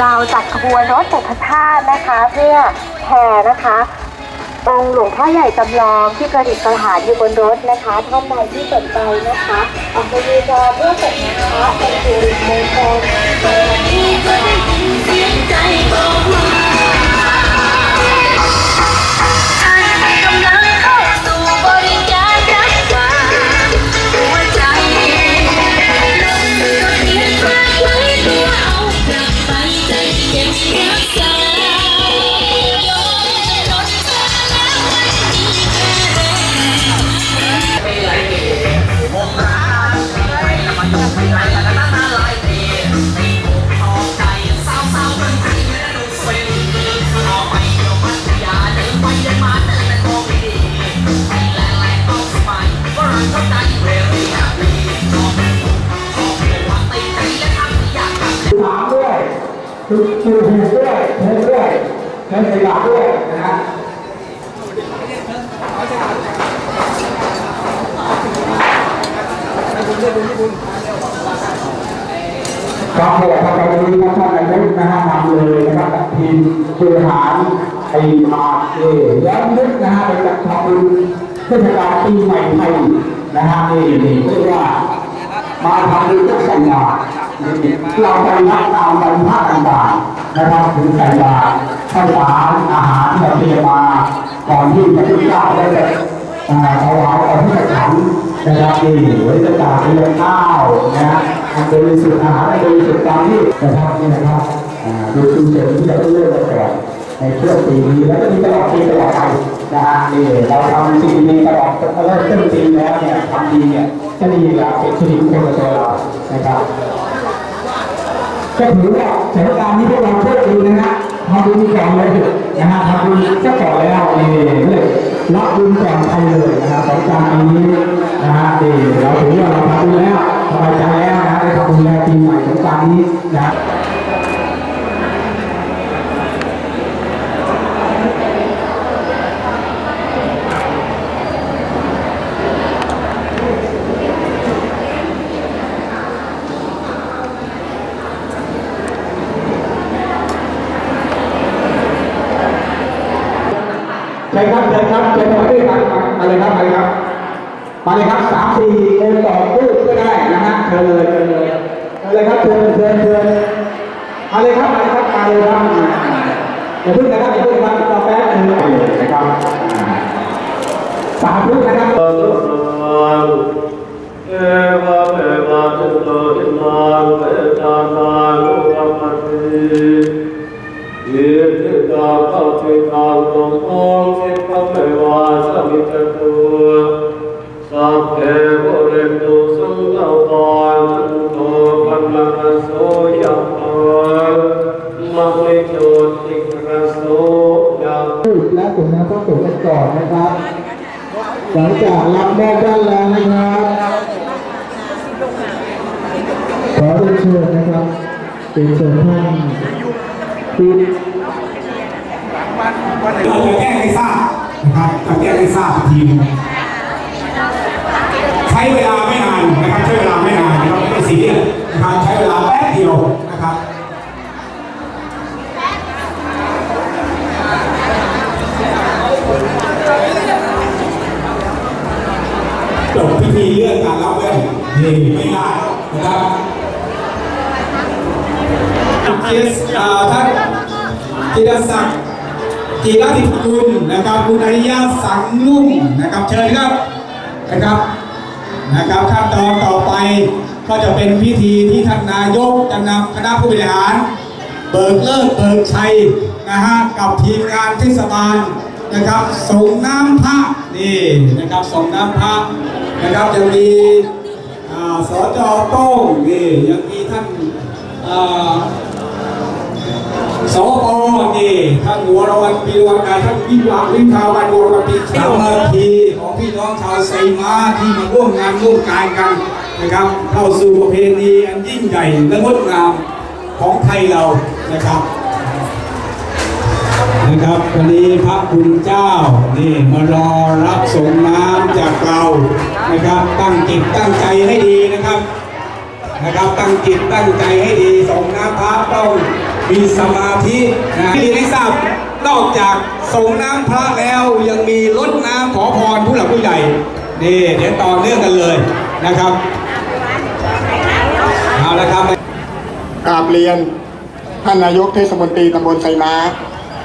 เราจัดขบวนรถปุพธาตุนะคะ เพื่อแห่นะคะองค์หลวงพ่อใหญ่จำลองที่ประดิษฐานอยู่บนรถนะคะท่านใดที่สนใจนะคะออกไปดูจอเพื่อสักการะเป็นสิริมงคลในวันที่เสียงใจบอกมา เทสขยะด้วยนะฮะครับเนี่ยครับเราดูท่านนายกนะฮะนำเลยนะครับทีมบริหารไอ้มาเอแล้วนึกนะฮะไปจัดทำบุญเทศกาลปีใหม่ไทยนะฮะนี่นี่เรียกว่ามาทำบุญกับใส่บาตรเราไปนับตามวันพระต่าง นะครับถึงใส่บาตรข้าวสารอาหารที่เราเตรียมมาก่อนที่พระพุทธเจ้าได้เอ่อถวายเอาที่ฉันนะครับนี่ไว้จะจ่ายเลี้ยงข้าวนะฮะอันสุทธิ์อาหารอันสุทธิ์ตามที่นะครับนี่นะครับอ่าดูชุมชนที่เราเลือกมาก่อนในช่วงปีนี้แล้วก็มีตลอดปีตลอดไปนะฮะนี่เราทำสิ่งดีตลอดตั้งแต่ต้นปีแล้วเนี่ยทำดีเนี่ยจะดีแล้วเป็นชีวิตของตัวเรานะครับ ก็ถือว่าสถานการณ์นี้พวกเราโชคดีนะฮะทำบุญก่อนเลยนะฮะทำบุญซะก่อนแล้วนี่เลยรับบุญก่อนใครเลยนะครับสงกรารปีนี้นะฮะดีเราถือว่าเราทำบุญแล้วสบายใจแล้วนะฮะได้ทำบุญแล้วปีใหม่สงกรารนี้นะ ใช่ครับใช่ครับเชิญมาด้วยกันมาเลยครับมาเลยครับ มาเลยครับสามสี่เดินต่อตู้ก็ได้นะฮะเชิญเลยเชิญเลยเชิญเลยครับเชิญเชิญเชิญมาเลยครับมาเลยครับมาเลยครับอย่าเพิ่งนะครับอย่าเพิ่งนะครับรอแป๊บนึงนะครับสามทุกนะครับเอวะเมวะตุโตหิมังเปตานานุกัมมติยิทิตาเข้าถึงทางตรงองสิพะเมวะสมิจตุสัพเพบุเรตุสังฆปานโตปันนะโสยะภามะลิโตติ และส่งน้ำต้องส่งกันก่อนนะครับ หลังจากรับมอบด้านแล้วนะครับขอเรียนเชิญนะครับเป็นเชิญท่านที่เราจะแจ้งให้ทราบนะครับจะแจ้งให้ทราบอีกทีนึง ช้เวลาไม่นานนะครับใช้เวลาไม่นานนะครับไม่สีเรีนะครับใช้เวลาแป๊บเดียวนะครับจบพิธีเลื่อนการรับแว่นไม่ง่ายนะครับเจสท่านจิรศักดิ์จีรธิกุลนะครับคุณอริยาสังนุ่มนะครับเชิญครับนะครับ นะครับขั้นตอนต่อไปก็จะเป็นพิธีที่ท่านนายกจะนำคณะผู้บริหาร เบิกเลิกเบิกชัยนะฮะกับทีมงานเทศบาลนะครับส่งน้ำพระนี่นะครับส่งน้ำพระนะครับยังมีอ่าสจโต้งนี่ยังมีท่านอ่า นี่ท่านวรวันปีรวันกาท่านวิวาวิภาวันวรวันปีสามัคคีของพี่น้องชาวไซมาที่มาร่วมงานร่วมการกันนะครับเข้าสู่ประเพณีอันยิ่งใหญ่และงดงามของไทยเรานะครับนะครับวันนี้พระคุณเจ้านี่มารอรับส่งน้ำจากเรานะครับ ตั้งจิตตั้งใจให้ดีนะครับนะครับ ตั้งจิตตั้งใจให้ดีส่งน้ำพระต้อง มีสมาธินะที่ได้ทราบนอกจากส่งน้ำพระแล้วยังมีรดน้ำขอพรผู้หลักผู้ใหญ่นี่เดี๋ยวต่อเนื่องกันเลยนะครับเอาละครับกราบเรียนท่านนายกเทศมนตรีตำบลไซม้า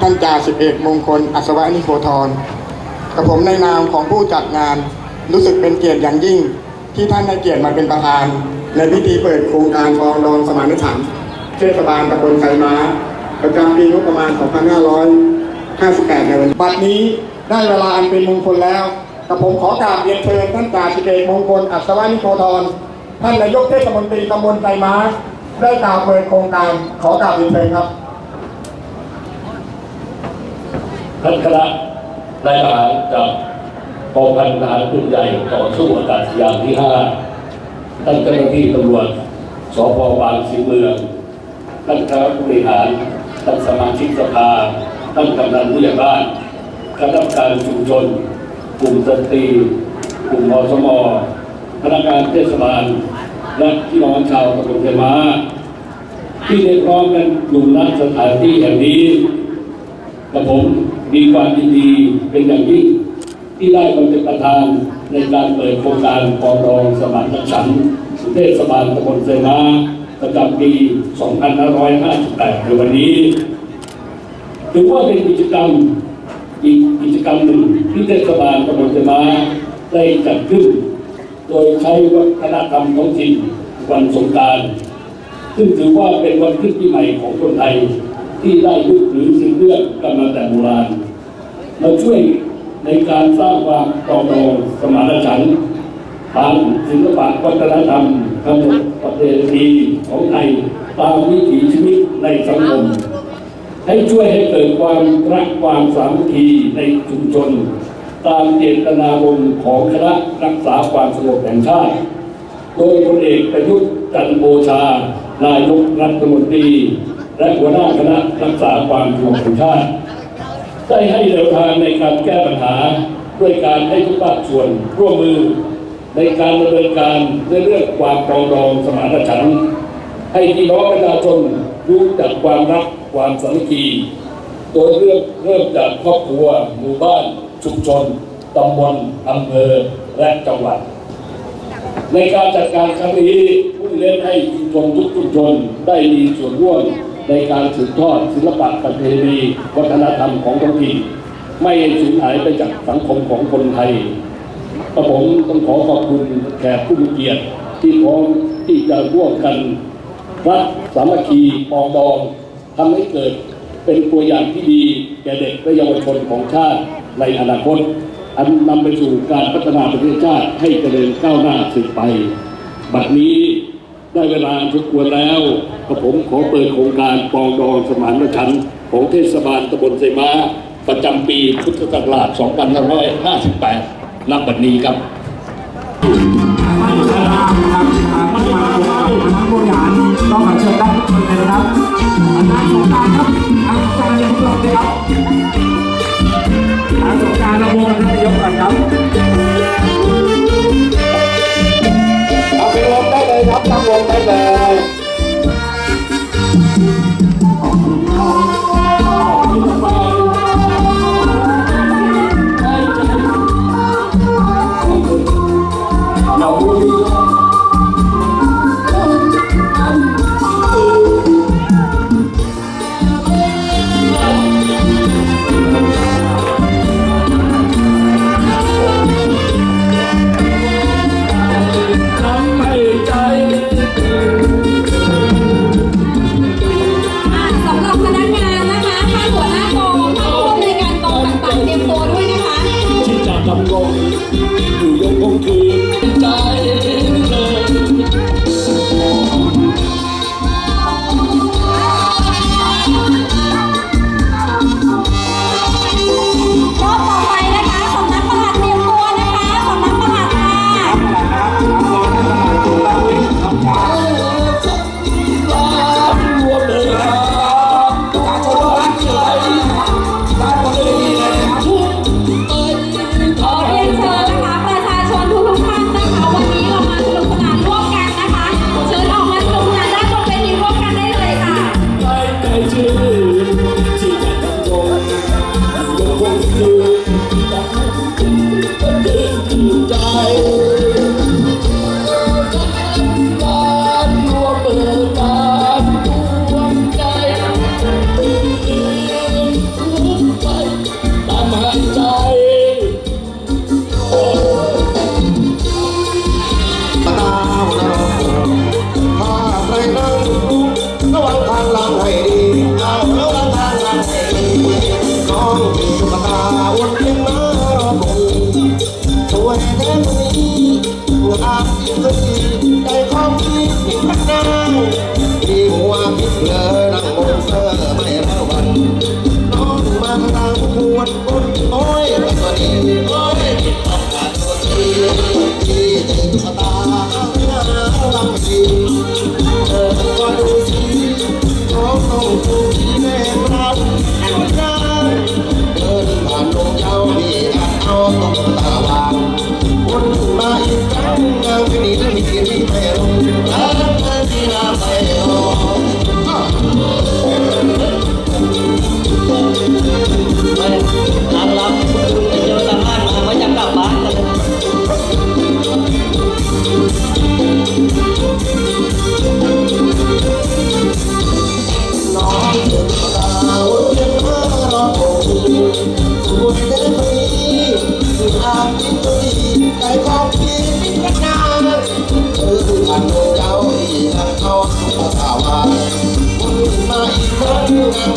ท่านจ่าสิบเอกมงคล อัศวะนิโคธรกับผมในนามของผู้จัดงานรู้สึกเป็นเกียรติอย่างยิ่ง ที่ท่านให้เกียรติมาเป็นประธาน ในพิธีเปิดโครงการฟองดองสมานฉันท์ เทศบาลตำบลไซม้า ประจำปีงบประมาณ 2558 ในวันบัดนี้ได้เวลาอันเป็นมงคลแล้วกับผมขอกราบเรียนเชิญท่านจ่าสิบเอกมงคลอัศวะนิโคธรท่านนายกเทศมนตรีตำบลไซม้า ได้กล่าวเปิดโครงการขอกราบเรียนเชิญครับท่านคณะนายทหารจากกองพันทหารปืนใหญ่ต่อสู้อากาศยานที่ 5 ท่านเจ้าหน้าที่ตำรวจสพบางสีเมือง ท่านคณะผู้บริหารท่านสมาชิกสภาท่านกำนันผู้ใหญ่บ้านคณะกรรมการชุมชนกลุ่มสตรีกลุ่มอสมพนักงานเทศบาล และพี่น้องชาวตำบลเทมาที่ได้พร้อมกันอยู่ณสถานที่แห่งนี้กับผมมีความยินดีเป็นอย่างยิ่งที่ได้มาเป็นประธานในการเปิดโครงการปองรองสมานฉันท์เทศบาลตำบลเซนา ประจำปี 2558 ในวันนี้ ถือว่าเป็นกิจกรรมอีกกิจกรรมหนึ่งที่เทศบาลตำบลเซนาได้จัดขึ้น โดยใช้วัฒนธรรมท้องถิ่นวันสงการซึ่งถือว่าเป็นวันขึ้นปีใหม่ของคนไทยที่ได้ยึดถือสิ่งเรื่องกันมาแต่โบราณมาช่วยในการสร้างความปรองดองสมานฉันท์ทางศิลปะวัฒนธรรมขนบ ประเพณีของไทยตามวิถีชีวิตในสังคม ให้ช่วยให้เกิดความรักความสามัคคีในชุมชน ตามเจตนารมณ์ของคณะรักษาความสงบแห่งชาติ โดยพลเอกประยุทธ์จันทร์โอชา นายกรัฐมนตรี และหัวหน้าคณะรักษาความสงบแห่งชาติ ได้ให้แนวทางในการแก้ปัญหาด้วยการให้ทุกภาคส่วนร่วมมือ ในการดำเนินการในเรื่องความปรองดองสมานฉันท์ให้พี่น้องประชาชนรู้จักความรักความสามัคคีโดยเริ่มเริ่มจากครอบครัวหมู่บ้านชุมชนตำบลอำเภอและจังหวัด ในการจัดการครั้งนี้ผู้เล่นให้ชุมชนทุกชุมชนได้มีส่วนร่วมในการสืบทอดศิลปะประเพณีวัฒนธรรมของท้องถิ่นไม่สูญหายไปจากสังคมของคนไทย กระผมต้องขอขอบคุณแขกผู้มีเกียรติที่พร้อมที่จะร่วมกันรักสามัคคีปองดองทำให้เกิดเป็นตัวอย่างที่ดีแก่เด็กและเยาวชนของชาติในอนาคต อันนำไปสู่การพัฒนาประเทศชาติให้เจริญก้าวหน้าสืบไป บัดนี้ได้เวลาทุกควรแล้วกับผมขอเปิดโครงการปองดองสมานฉันท์ของเทศบาลตำบลไซมาประจำปีพุทธศักราช 2558 นับบัดนี้ครับมันมาครับมันมาครับมันบริหารต้องขอเชิญด้านทุกคนเลยนะครับอาจารย์สงการครับอาจารย์ทุกคนเลยครับอาจารย์สงการระวงท่านนายกก่อนครับ Ooh. างให้เราเราทางทางให้ดีน้องมีตุ๊ตาอวดเพียงน้าบุญตัวแน่นนี้งานที่ดีได้ของที่พักได้ดีหัวคิดเลย รั้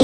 ง